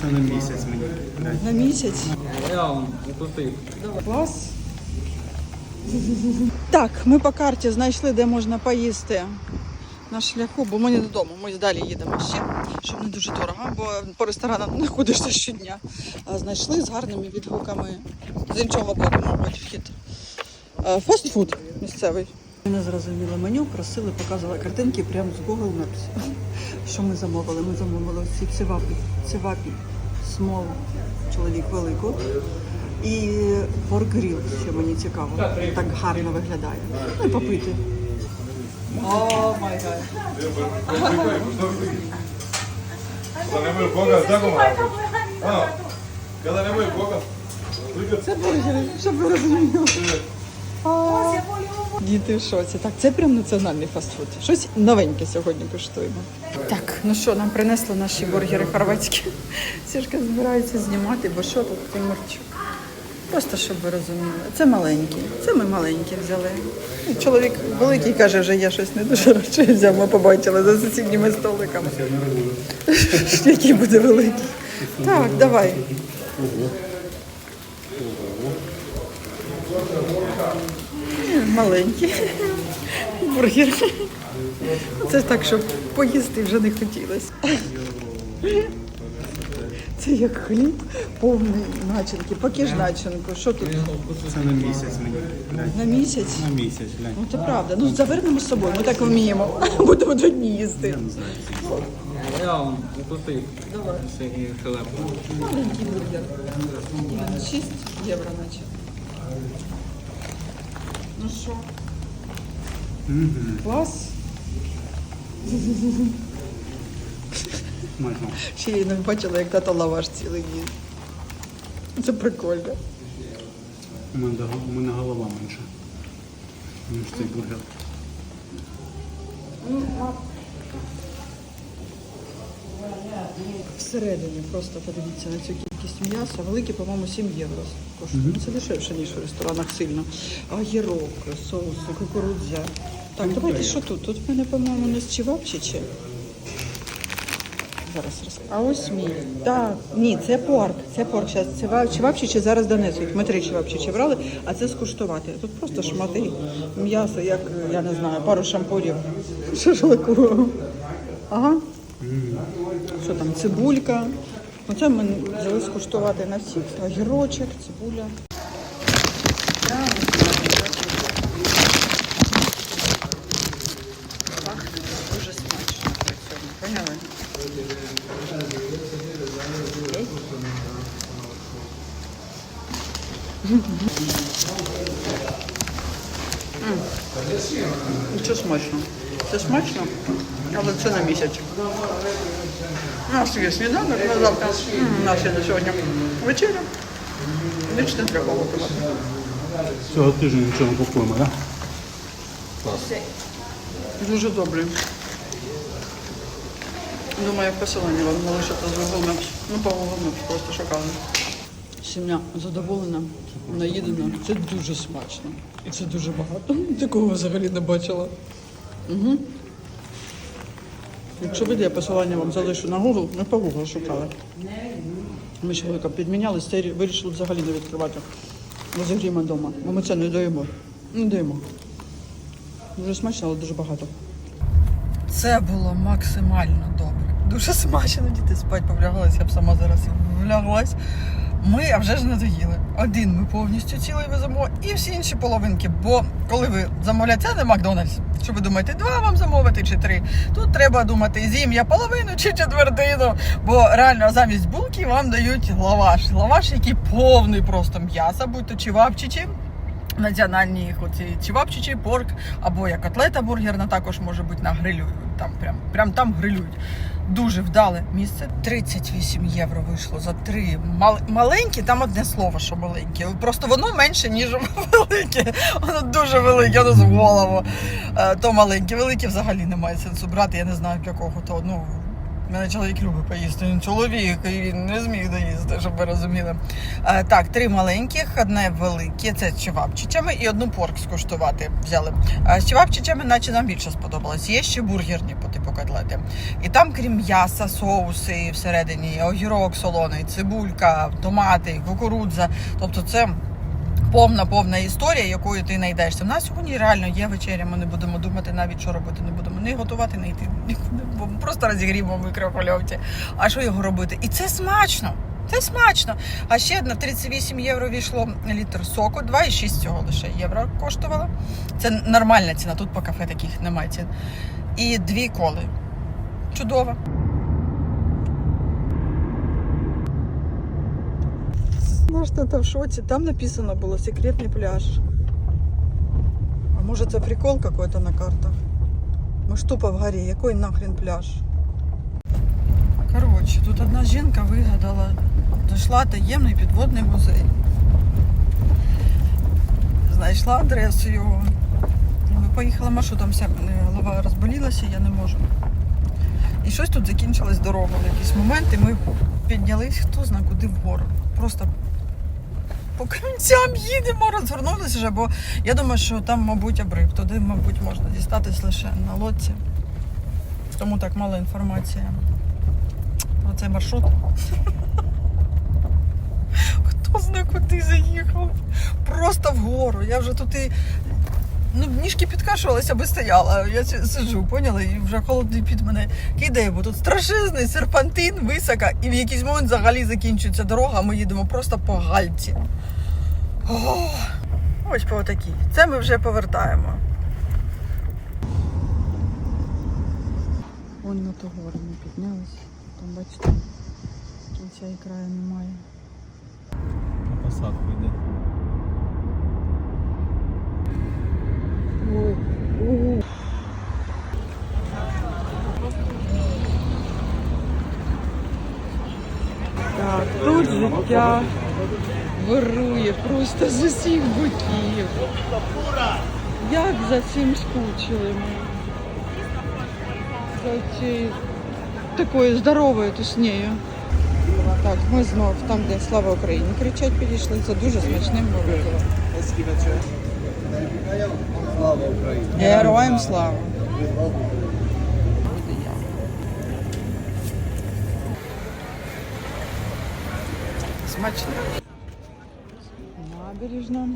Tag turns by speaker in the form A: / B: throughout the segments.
A: Це на місяць мені.
B: На місяць.
C: Я он пустий.
B: Клас. Так, ми по карті знайшли, де можна поїсти на шляху, бо ми не додому. Ми далі їдемо ще, щоб не дуже дорого, бо по ресторанам не ходишся щодня. А знайшли з гарними відгуками. З іншого боку, мабуть, вхід. Е, Фастфуд місцевий. Не зрозуміли меню, просили, показували картинки прямо з Google Maps. Що ми замовили? Ми замовили ці цивапі, цивапі, смол, чоловік велику. І порк-гріл, що мені цікаво. Так гарно виглядає. Ну і попити. О, май гад. Це бургери, щоб ви розуміли. Діти в шоці. Так, це прям національний фастфуд. Щось новеньке сьогодні коштуємо. Так, ну що, нам принесли наші бургери хорватські. Сішка збирається знімати, бо що тут Тимурчук. Просто щоб ви розуміли. Це маленькі. Це ми маленькі взяли. Чоловік великий каже, вже я щось не дуже радше взяв. Ми побачили за сусідніми столиками. Який буде великий. Так, давай. Маленький бургер. Це так, щоб поїсти вже не хотілося. Це як хліб повний начинки. Поки ж начинку. Що тут?
A: Це на місяць мені.
B: На місяць?
A: На місяць, глянь.
B: Ну це правда. Ну завернемо з собою, ми так вміємо. Будемо два дні їсти.
C: Я он пустий. Давай.
B: Маленький бургер. Іменно 6 євро наче. Ну що? Клас.
A: Смачно.
B: Ще я не бачила, як тато лаваш цілий їсть. Це прикольно.
A: У мене, у мене голова менша. Ніж цей бургер.
B: Всередині просто подивіться на цю кількість м'яса. Великі, по-моєму, 7 євро коштує. Ну, Це дешевше, ніж у ресторанах сильно. А гірок, соуси, кукурудзя. Так, давайте що тут? Тут в мене, по-моєму, не чевапчичі. Зараз розкажу. А ось мій. Так, ні, це порк. Це порк. Зараз чевапчичі зараз донесуть. Ми три чевапчичі брали, а це скуштувати. Тут просто шмати м'яса, як, я не знаю, пару шампурів шашлику. Ага. Що там, цибулька. Оце ми взяли скуштувати на всіх. Огірочок, цибуля. Пахне дуже смачно. Поняли? Окей. Смачно. Це смачно, але це на місяць. У нас є сніданок на завтра. У нас є на сьогодні вечеря. Ніч не треба готувати.
A: Цього тижня нічого не купуємо, так?
B: Дуже добре. Думаю, посилання вам залишити з Google Maps. Ну, по Google Maps просто шокально. Сім'я задоволена, наїдена. Це дуже смачно. І це дуже багато. Такого взагалі не бачила. Угу. Якщо я посилання вам залишу на Google, ми по Google шукали. Ми з чоловіком підмінялись, це вирішили взагалі не відкривати. Розігріємо вдома, бо ми це не даємо. Не даємо. Дуже смачно, але дуже багато. Це було максимально добре. Дуже смачно діти спать повлягалися, я б сама зараз вляглась. Ми, вже ж не доїли. Один ми повністю цілий веземо, і всі інші половинки. Бо коли ви замовляєте, це не Макдональдс. Що ви думаєте, два вам замовити чи три? Тут треба думати, з'їм я половину чи четвертину. Бо реально замість булки вам дають лаваш. Лаваш, який повний просто м'яса, будь то чівапчичі. Національні їх оці чівапчичі, порк або як котлета бургерна також може бути на грилю. Там прям, прям там грилюють. Дуже вдале місце. 38 євро вийшло за три Мал, маленькі. Там одне слово, що маленькі. Просто воно менше, ніж велике. Воно дуже велике, воно з голову. Е, То маленькі, великі взагалі немає сенсу брати. Я не знаю якого то. Ну мене чоловік любить поїсти. Він чоловік, і він не зміг доїсти, щоб ви розуміли. Е, так, три маленьких, одне велике, це з чевапчичами, і одну порк скуштувати взяли. Е, з чевапчичами, наче нам більше сподобалось. Є ще бургерні котлети. І там, крім м'яса, соуси всередині, огірок солоний, цибулька, томати, кукурудза. Тобто це повна повна історія, якою ти знайдешся. У нас сьогодні реально є вечеря. Ми не будемо думати навіть, що робити. Не будемо не готувати, не йти. Бо просто розігріємо в мікрохвильовці. А що його робити? І це смачно. Це смачно. А ще на 38 євро війшло літр соку, 2,6 цього лише євро коштувало. Це нормальна ціна. Тут по кафе таких немає цін. І дві коли. Чудово. Наш тата в шоці. Там написано було секретний пляж. А може це прикол какой-то на картах? Ми ж тупо в горі. Який нахрен пляж? Коротше, тут одна жінка вигадала, знайшла таємний підводний музей. Знайшла адресу його. Ми маршрутом, вся голова розболілася, я не можу. І щось тут закінчилась дорога в якийсь момент, і ми піднялись, хто зна куди вгору. Просто по камінцям їдемо, розвернулися вже, бо я думаю, що там, мабуть, обрив. Туди, мабуть, можна дістатись лише на лодці. Тому так мало інформації про цей маршрут. Хто знає, куди заїхав? Просто вгору. Я вже тут і. Ну, ніжки підкашувалися, аби стояла. Я сиджу, поняла? І вже холодний під мене кидає, бо тут страшезний серпантин, висока, і в якийсь момент взагалі закінчується дорога, а ми їдемо просто по гальці. О, ось по отакій. Це ми вже повертаємо. Вон на ту гору ми піднялися. Там, бачите, кінця і краю немає.
C: На посадку йде.
B: Так, тут життя вирує просто з усіх боків. Як за цим скучили ми. За цією такою здоровою туснею. Так, ми знов там, де слава Україні кричать, підійшли за дуже смачним морозивом.
C: Слава Україні!
B: Героям слава! Смачно. Набережна.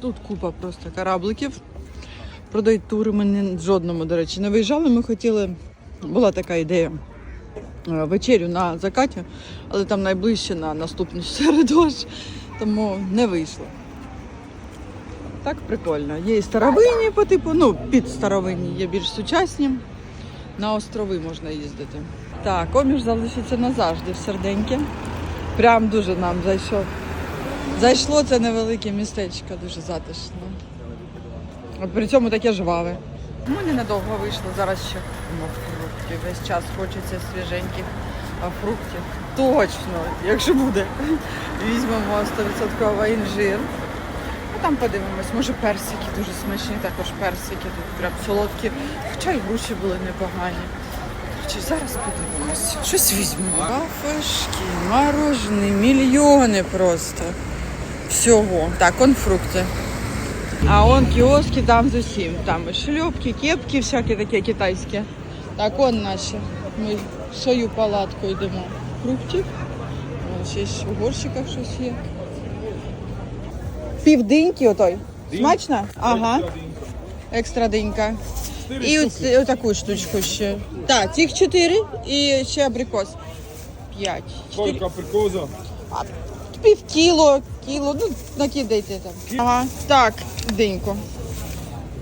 B: Тут купа просто корабликів. Продають тури. Ми ні- жодному, до речі, не виїжджали. Ми хотіли, була така ідея е, вечерю на закаті, але там найближче на наступну середу, тому не вийшло. Так прикольно. Є і старовинні по типу, ну, під старовинні, є більш сучасні. На острови можна їздити. Так, коміш залишиться назавжди в серденьки. Прям дуже нам зайшов. Зайшло це невелике містечко, дуже затишно. При цьому таке жваве. Ми ненадовго вийшли, зараз ще купимо фруктів. Весь час хочеться свіженьких фруктів. Точно, якщо буде. Візьмемо 100% інжир. А там подивимось, може персики дуже смачні, також персики, тут прям солодкі. Хоча й груші були непогані. Чи зараз подивимось? Щось візьмемо. Кафешки, морожені, мільйони просто. Всього. Так, он фрукти. А он кіоски там з усім. Там і шльопки, кепки, всякі такі китайські. Так, он наші. Ми в свою палатку йдемо. Фруктів. Ще у горщиках щось є. Півдиньки отой. Смачно? Ага. Екстра динька. І оце- отаку штучку ще. Так, цих чотири і ще абрикос. П'ять. Чотири.
D: Сколько прикоза?
B: А, пів кіло, кіло, ну накидайте там. Ага, так, диньку.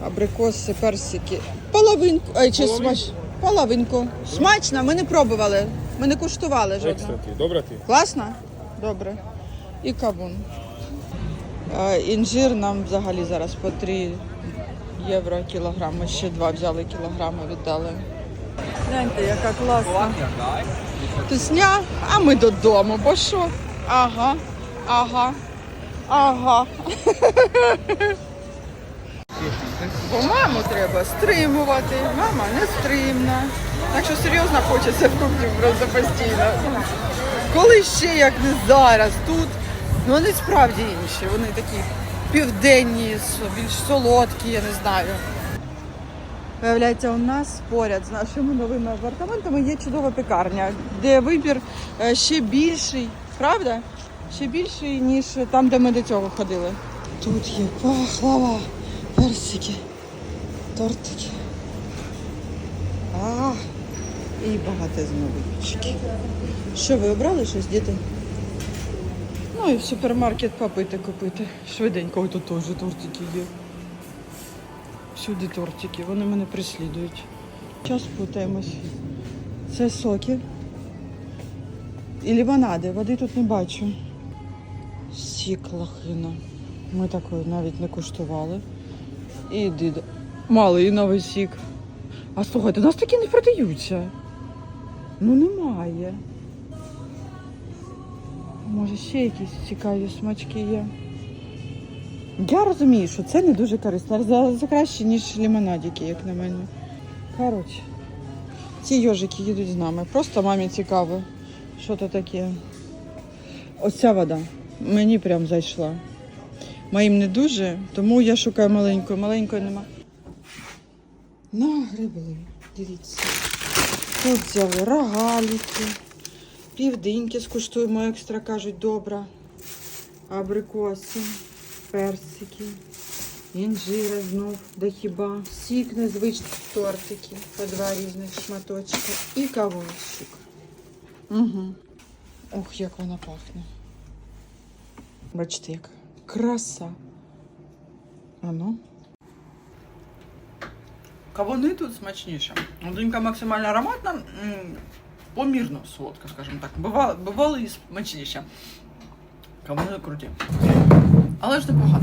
B: Абрикоси, персики. Половинку. Ай, чи смач. Половинку. Смачно, ми не пробували. Ми не куштували жодного.
D: Екстра ти, добре ти?
B: Класно? Добре. І кавун. Е, Інжир нам взагалі зараз по 3 євро кілограм. Ми ще два взяли кілограми, віддали. Гляньте, яка класна. Тусня, а ми додому, бо що? Ага, ага, ага. Бо маму треба стримувати, мама не стримна. Так що серйозно хочеться фруктів просто постійно. Коли ще як не зараз тут, ну вони справді інші. Вони такі південні, більш солодкі, я не знаю. Виявляється, у нас поряд з нашими новими апартаментами є чудова пекарня, де вибір е, ще більший, правда? Ще більший, ніж там, де ми до цього ходили. Тут є пахлава, персики, тортики. А, і багатезні випічки. Що ви обрали щось, діти? Ну і в супермаркет попити купити. Швиденько, тут теж тортики є. Всюди тортики, вони мене прислідують. Час путаємось. Це соки. І лимонади. Води тут не бачу. Сік лохина. Ми такої навіть не куштували. І дida. Малиновий сік. А слухайте, у нас такі не продаються. Ну немає. Може, ще якісь цікаві смачки є. Я розумію, що це не дуже корисно. За, за краще, ніж лимонадики, як на мене. Коротше, ці йожики їдуть з нами. Просто мамі цікаво, що то таке. Оця вода мені прям зайшла. Моїм не дуже, тому я шукаю маленької. Маленької нема. Нагребли, дивіться. Тут взяли рогаліки, півдиньки скуштуємо, екстра кажуть, добра. Абрикоси, персики, інжира знов, де хіба. Сік незвичний, тортики по два різних шматочки і кавунчик. Угу. Ох, як вона пахне. Бачите, як краса. Ану. Кавуни тут смачніше. Донька максимально ароматна, помірно солодка, скажімо так. Бувало, бувало і смачніше. Кавуни круті. Але ж непогано.